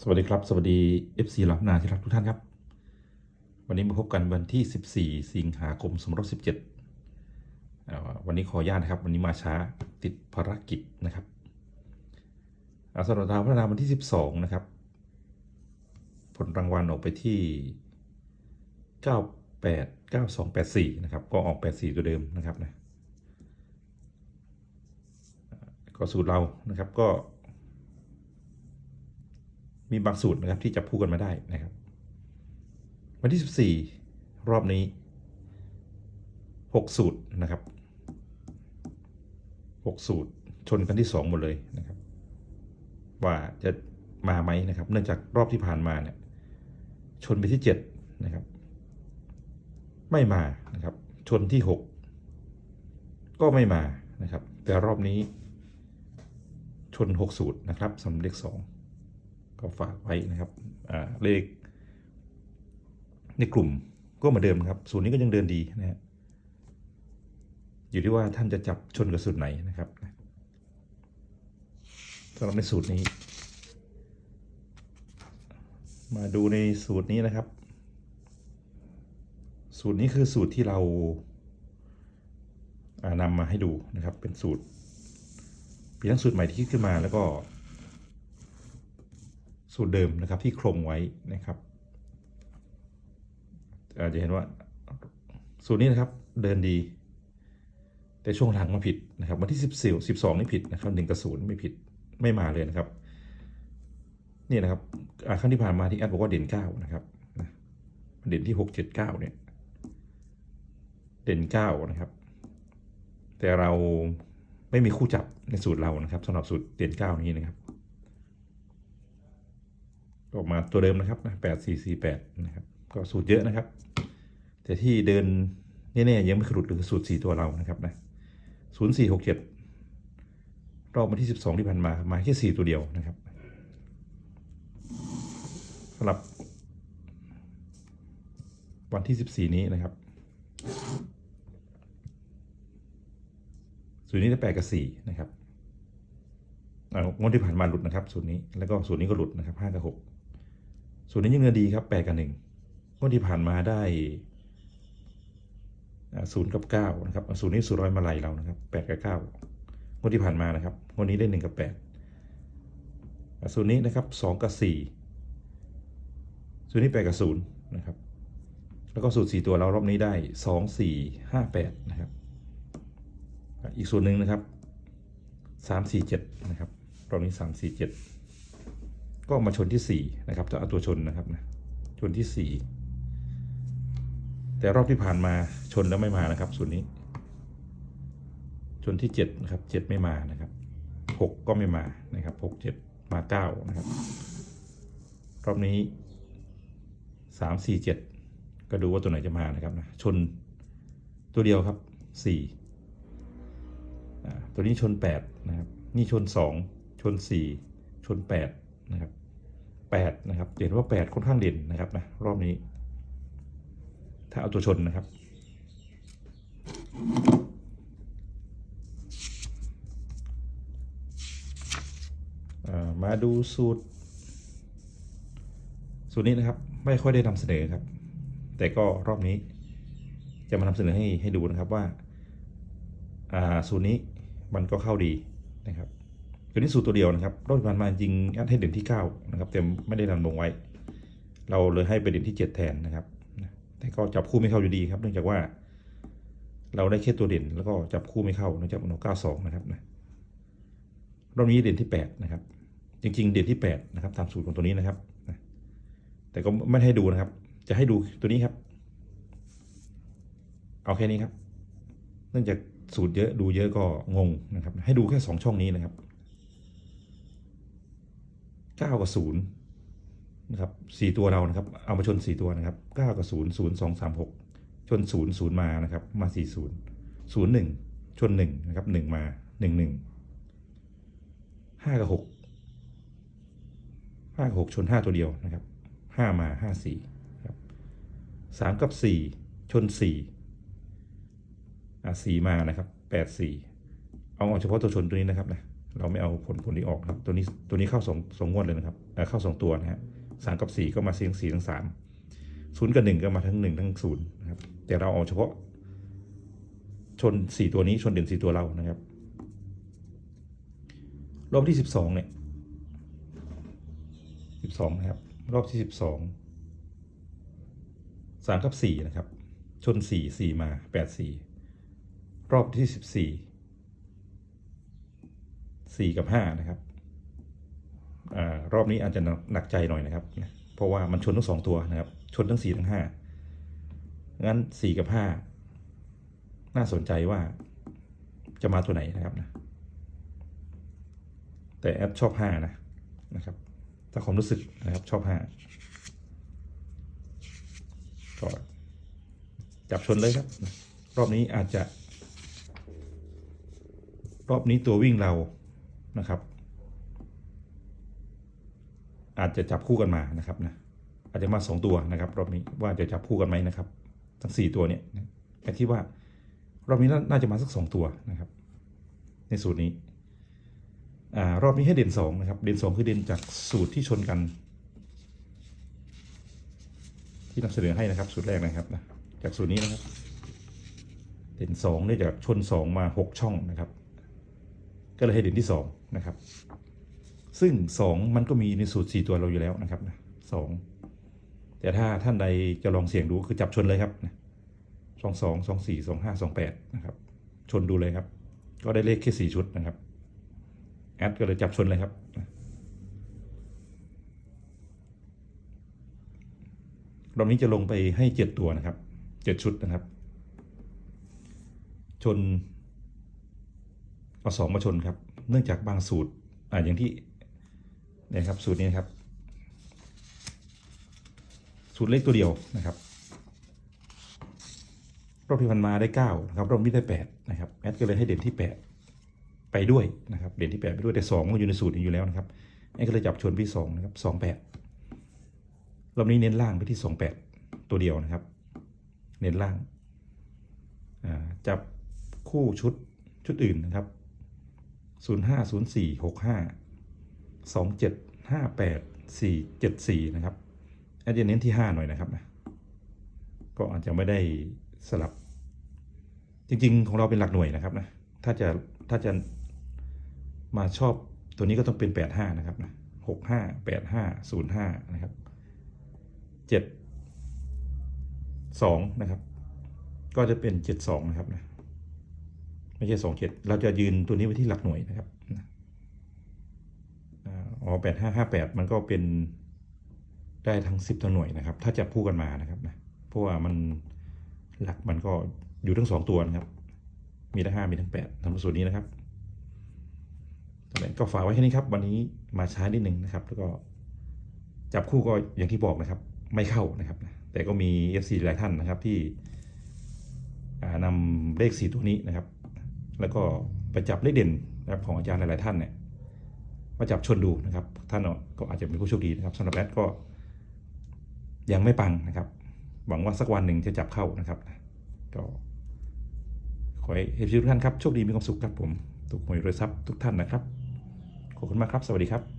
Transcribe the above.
สวัสดีครับ สวัสดี FC ลับนาที่รักทุกท่านครับ วันนี้มาพบกันวันที่ 14 สิงหาคม2517 วันนี้ขออนุญาตนะครับ วันนี้มาช้าติดภารกิจนะครับอาสำหรับดาวพัฒนาวันที่ 12 นะครับ ผลรางวัลออกไปที่ 98 9284 นะครับ ก็ออก 84 ตัวเดิมนะครับนะก็สูตรเรานะครับก็ มีบางสูตรนะครับที่จับคู่กันมาได้นะครับ วันที่ 14 รอบนี้ 6 สูตรนะครับ 6 สูตรชนกันที่ 2 หมดเลยนะครับ ว่าจะมาไหมนะครับ เนื่องจากรอบที่ผ่านมาเนี่ยชนไปที่ 7 นะครับ ไม่มานะครับ ชนที่ 6 ก็ไม่มานะครับ แต่รอบนี้ชน 6 สูตรนะครับสำหรับเลข2 ก็ฝากไว้นะครับเลข ในกลุ่มก็เหมาเดิมครับสูตรนี้ก็ยังเดินดีนะฮะอยู่ที่ว่าท่านจะจับชนกับสูตรไหนนะครับสำหรับในสูตรนี้ มาดูในสูตรนี้นะครับ สูตรนี้คือสูตรที่เราานำมาให้ดูนะครับเป็นสูตรเป็นทั้งสูตรใหม่ที่คิดขึ้นมาแล้วก็ สูตรเดิมนะครับที่โครงไว้นะครับอาจจะเห็นว่าสูตรนี้นะครับเดินดี แต่ช่วงหลังมาผิดนะครับวันที่สิบสี่สิบสองนี่ผิดนะครับหนึ่งกับศูนย์ไม่ผิดไม่มาเลยนะครับนี่นะครับครั้งที่ผ่านมาที่แอดบอกว่าเด่นเก้านะครับนเด่นที่หกเจ็ดเก้าเนี่ย เด่นเก้านะครับ แต่เราไม่มีคู่จับในสูตรเรานะครับสำหรับสูตรเด่นเก้านี้นะครับ กมาตัวเดิมนะครับนะแปดสี่สี่แปดนะครับ ก็สูตรเยอะนะครับ แต่ที่เดินแน่ๆยังไม่ขลุดคือสูตรสี่ตัวเรานะครับนะศูนย์สี่หกเจ็ดรอบวันที่สิบสองที่ผ่านมามาแค่สี่ตัวเดียวนะครับสำหรับ วันที่สิบสี่นี้นะครับสูตรนี้จะแปดกับสี่นะครับอ่างวดที่ผ่านมาหลุดนะครับสูตรนี้แล้วก็สูตรนี้ก็หลุดนะครับห้ากับหก ส่วนนี้ยังเงินดีครับแปดกับหนึ่งงวดที่ผ่านมาได้ศูนย์กับเก้านะครับศูนย์นี้สูตรร้อยมาลัยเรานะครับแปดกับเก้างวดที่ผ่านมานะครับงวดนี้ได้หนึ่งกับแปดส่วนนี้นะครับสองกับสี่ส่วนนี้แปดกับศูนย์นะครับแล้วก็สูตรสี่ตัวเรารอบนี้ได้สองสี่ห้าแปดนะครับ อีกส่วนหนึ่งนะครับสามสี่เจ็ดนะครับรอบนี้สามสี่เจ็ด ก็มาชนที่สี่นะครับจะเอาตัวชนนะครับนะชนที่สี่แต่รอบที่ผ่านมาชนแล้วไม่มานะครับส่วนนี้ ชนที่เจ็ดนะครับเจ็ดไม่มานะครับหกก็ไม่มานะครับหกเจ็ดมาเก้านะครับรอบนี้สามสี่เจ็ดก็ดูว่าตัวไหนจะมานะครับนะชนตัวเดียวครับสี่ตัวนี้ชนแปดนะครับ นี่ชนสองชนสี่ชนแปด นะครับแปดนะครับเห็นว่าแปดค่อนข้างเด่นนะครับนะรอบนี้ ถ้าเอาตัวชนนะครับามาดูสูตร สูตรนี้นะครับ ไม่ค่อยได้นำเสนอครับ แต่ก็รอบนี้จะมานำเสนอให้ให้ดูนะครับว่า สูตรนี้มันก็เข้าดีนะครับ ตัวนี้สูตรตัวเดียวนะครับรอบที่ผ่านมาจริงอัดให้เด่นที่ 9 นะครับแต่ไม่ได้นลงไว้ เราเลยให้ไปเด่นที่ 7 แทนนะครับ แต่ก็จับคู่ไม่เข้าอยู่ดีครับ เนื่องจากว่า เราได้แค่ตัวเด่น แล้วก็จับคู่ไม่เข้าเนื่องจากมันเก้าสองนะครับนะรอบนี้เด่นที่ 8 นะครับ จริง ๆ เด่นที่ 8 นะครับตามสูตรของตัวนี้นะครับแต่ก็ไม่ให้ดูนะครับ จะให้ดูตัวนี้ครับ เอาแค่นี้ครับ เนื่องจากสูตรเยอะดูเยอะก็งงนะครับ ให้ดูแค่สองช่องนี้นะครับ เก้ากับศูนย์นะครับสี่ตัวเรานะครับ เอามาชนสี่ตัวนะครับเก้ากับศูนย์ศูนย์สองสามหกชนศูนย์ศูนย์มานะครับ มาสี่ศูนย์ศูนย์หนึ่งชนหนึ่งนะครับหนึ่งมาหนึ่งหนึ่งห้ากับหกห้ากับหกชนห้าตัวเดียวนะครับห้ามาห้าสี่ครับสามกับสี่ชนสี่อะสี่มานะครับแปดสี่เอาเฉพาะตัวชนตัวนี้นะครับนะ เราไม่เอาผลผลนี้ออกครับ ตัวนี้ตัวนี้เข้าสองสองงวดเลยนะครับเอ่เข้าสองตัวนะฮะสามกับสี่ก็มาเสียงสี่ทั้งสามศูนย์กับหนึ่งก็มาทั้งหนึ่งทั้งศูนย์นะครับ แต่เราเอาเฉพาะ ชนสี่ตัวนี้ชนเด่นสี่ตัวเรานะครับ รอบที่สิบสองเนี่ยสิบสองนะครับ รอบที่สิบสองสามกับสี่นะครับ ชนสี่สี่มาแปดสี่รอบที่สิบสี่ สี่กับห้านะครับอารอบนี้อาจจะหนักใจหน่อยนะครับ เพราะว่ามันชนทั้งสองตัวนะครับ ชนทั้งสี่ทั้งห้างั้นสี่กับห้าน่าสนใจว่าจะมาตัวไหนนะครับนะแต่แอดชอบห้านะนะครับถ้าความรู้สึกนะครับชอบห้าก็จับชนเลยครับ รอบนี้อาจจะ รอบนี้ตัววิ่งเรา นะครับ อาจจะจับคู่กันมานะครับนะอาจจะมาสองตัวนะครับรอบนี้ว่าจะจับคู่กันไหมนะครับ ทั้งสี่ตัวเนี่ยนะแต่คิดว่ารอบนี้น่าจะมาสักสองตัวนะครับ ในสูตรนี้อ่ารอบนี้ให้เด่นสองนะครับ เด่นสองคือเด่นจากสูตรที่ชนกัน ที่นำเสนอให้นะครับสูตรแรกนะครับนะจากสูตรนี้นะครับ เด่นสองเนื่องจากชนสองมาหกช่องนะครับ ก็เลยให้เด่นที่สองนะครับ ซึ่งสองมันก็มีในสูตรสี่ตัวเราอยู่แล้วนะครับนะสองแต่ถ้าท่านใดจะลองเสี่ยงดูคือจับชนเลยครับนะสองสองสองสี่สองห้าสองแปดนะครับ ชนดูเลยครับ ก็ได้เลขแค่สี่ชุดนะครับแอดก็เลยจับชนเลยครับรอบนี้จะลงไปให้เจ็ดตัวนะครับเจ็ดชุดนะครับ ชน เอาสองมาชนครับ เนื่องจากบางสูตรอ่าอย่างที่นี่ยครับสูตรนี้นครับสูตรเลขตัวเดียวนะครับรอบที่พันมาได้เก้านะครับรอบนี้ได้แปดนะครับแอดก็เลยให้เด่นที่แปดไปด้วยนะครับเด่นที่แปดไปด้วยแต่สองมันอยู่ในสูตรนี้อยู่แล้วนะครับไอ้ก็เลยจับชนพี่สองนะครับสองแปดรอบนี้เน้นล่างไปที่สองแปดตัวเดียวนะครับ เน้นล่างอ่าจับคู่ชุดชุดอื่นนะครับ ศูนย์ห้าศูนย์สี่หกห้าสองเจ็ดห้าแปดสี่เจ็ดสี่นะครับแอดจะเน้นที่ห้าหน่อยนะครับนะก็อาจจะไม่ได้สลับ จริง ๆ ของเราเป็นหลักหน่วยนะครับนะถ้าจะถ้าจะมาชอบตัวนี้ก็ต้องเป็นแปดห้านะครับนะหกห้าแปดห้าศูนย์ห้านะครับเจ็ดสองนะครับ ก็จะเป็นเจ็ดสองนะครับนะ ไม่ใช่สองเจ็ดเราจะยืนตัวนี้ไว้ที่หลักหน่วยนะครับอ๋อแปดห้าห้าแปดมันก็เป็นได้ทั้งสิบตัวหน่วยนะครับ ถ้าจับคู่กันมานะครับนะเพราะว่ามันหลักมันก็อยู่ทั้งสองตัวนะครับ มีทั้งห้ามีทั้งแปดทำสูตรนี้นะครับก็ฝากไว้แค่นี้ครับ วันนี้มาช้านิดหนึ่งนะครับ แล้วก็จับคู่ก็อย่างที่บอกนะครับ ไม่เข้านะครับแต่ก็มี FC หลายท่านนะครับที่อ่านำเลขสี่ตัวนี้นะครับ แล้วก็ไปจับเลขเด่นนะครับของอาจารย์หลาย ๆ ท่านเนี่ยมาจับชนดูนะครับ ท่านก็อาจจะเป็นผู้โชคดีนะครับสำหรับแอดก็ยังไม่ปังนะครับ หวังว่าสักวันหนึ่งจะจับเข้านะครับ ก็ขอให้เอฟซีทุกท่านครับโชคดีมีความสุขครับผม ทุกหวยรวยทรัพย์ทุกท่านนะครับ ขอบคุณมากครับ สวัสดีครับ